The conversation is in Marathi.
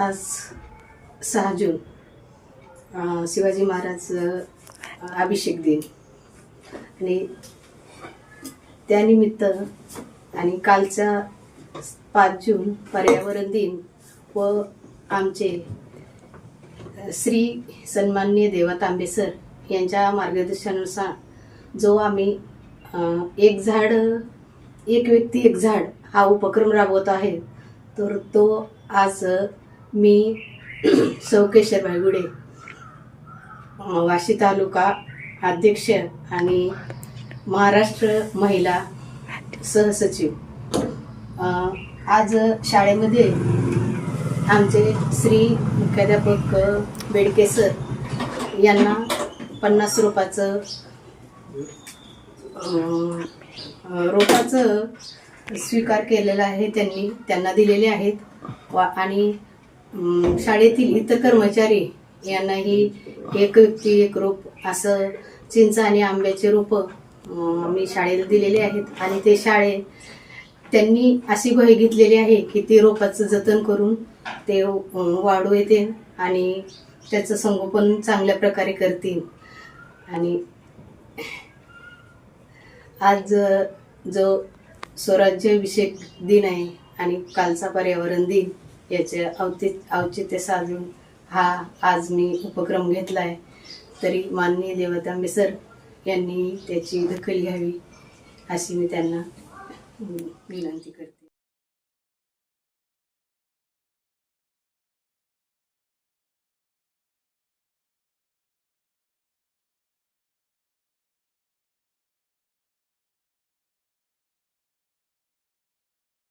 आज सहा जून शिवाजी महाराज अभिषेक दिन. आणि त्यानिमित्त आणि कालचा पाच जून पर्यावरण दिन व आमचे श्री सन्माननीय देवा तांबेसर यांच्या मार्गदर्शनानुसार जो आम्ही एक झाड एक व्यक्ती एक झाड हा उपक्रम राबवत आहे तर तो आज मी सौकेश्वर भायगुडे वाशी तालुका अध्यक्ष आणि महाराष्ट्र महिला सहसचिव. आज शाळेमध्ये आमचे श्री मुख्याध्यापक बेडके सर यांना पन्नास रोपाचं रोपाचं स्वीकार केलेला आहे त्यांनी त्यांना दिलेले आहेत. वा आणि शाळेतील इतर कर्मचारी यांनाही एक व्यक्ती एक रोप असं चिंच आणि आंब्याचे रोपं मी शाळेला दिलेले आहेत. आणि ते शाळे त्यांनी अशी ग्वाही घेतलेली आहे की ते रोपाचं जतन करून ते वाढू येते आणि त्याचं संगोपन चांगल्या प्रकारे करतील. आणि आज जो स्वराज्याभिषेक दिन आहे आणि कालचा पर्यावरण दिन याचे औति औचित्य साधून हा आज मी उपक्रम घेतला आहे तरी माननीय देवतांबे सर यांनी त्याची दखल घ्यावी अशी मी त्यांना विनंती करते.